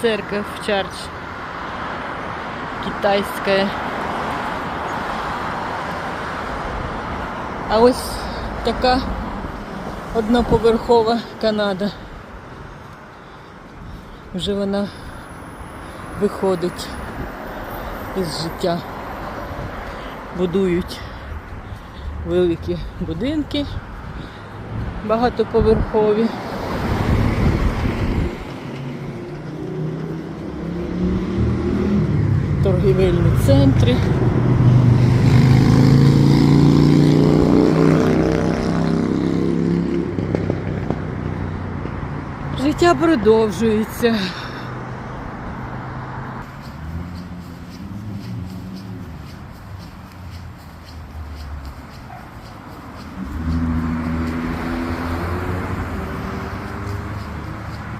церковь, чарч. Китайська. А ось така одноповерхова Канада. Вже вона виходить із життя. Будують великі будинки багатоповерхові. Торгівельні центри. Життя продовжується.